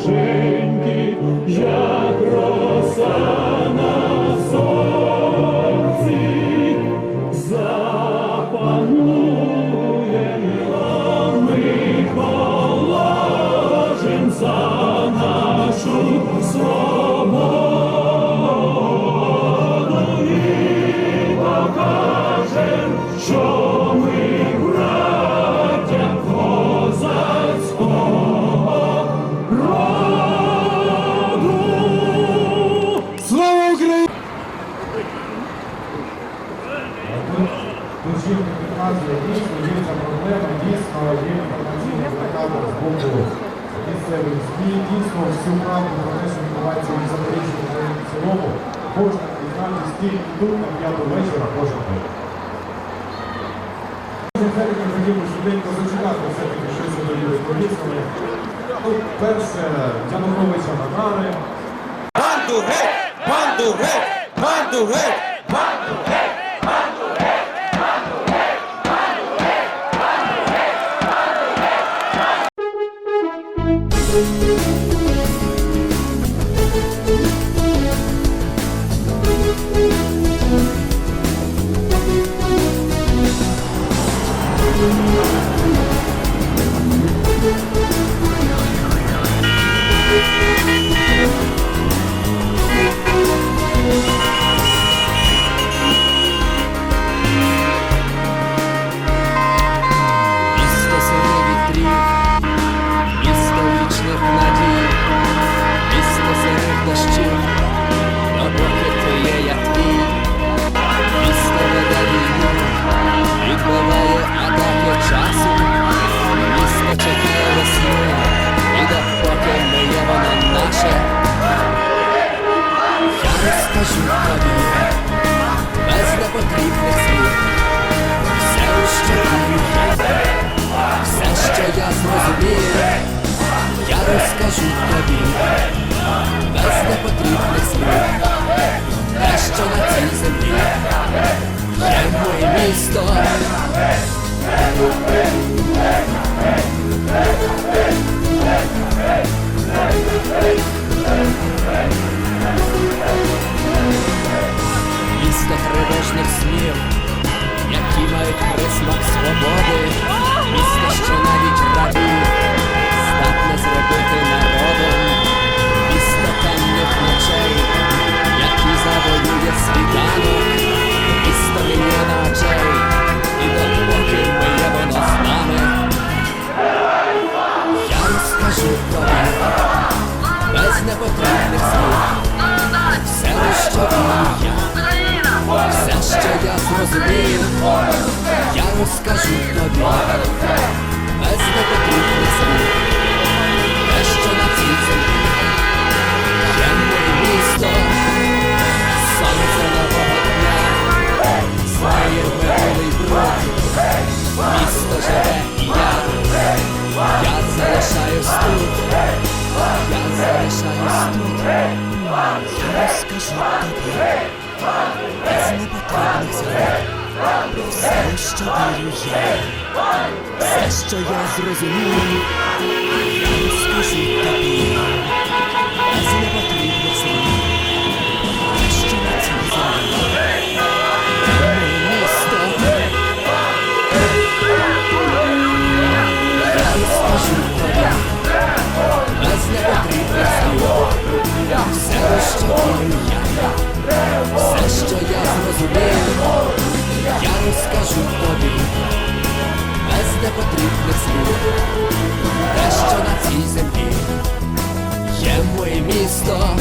свіженькі, Дійсно є проблема, дійсно є інформаційна блокада з боку місцевих ЗМІ, дійсно всю правду про те, що відбувається у Запоріжжі в цілому, можна дізнатися тільки тут на п'яту вечора кожен день. Все-таки хотів би швиденько зачекати все-таки щось довіли з повістами. Ну, перше, Януковича на нари, Банду геть! Банду геть! Банду геть! Банду геть! Я розкажу тобі, без непотрібних слів, все, вірю я. Все, що я зрозумів, я розкажу тобі без непотрібних слів. Те, що на цій землі присмак свободи, місто, що навіть радіє, здатне зробити народом, місто темних ночей, які завоює світанок, місто мільйона очей, і допоки є воно з нами, я розкажу тобі без непотрібних слів, все, що я. Все, що я зрозумів, розкажу тобі без непотрібних слів. Те, що на цій землі є моє місто, сонце нового дня, знає минулий бруд, місто живе і я, я залишаюсь тут, я залишаюсь тут, я розкажу тобі без непотрібних слів. Про все, що вірю я, все, що я зрозумів, я розкажу місто.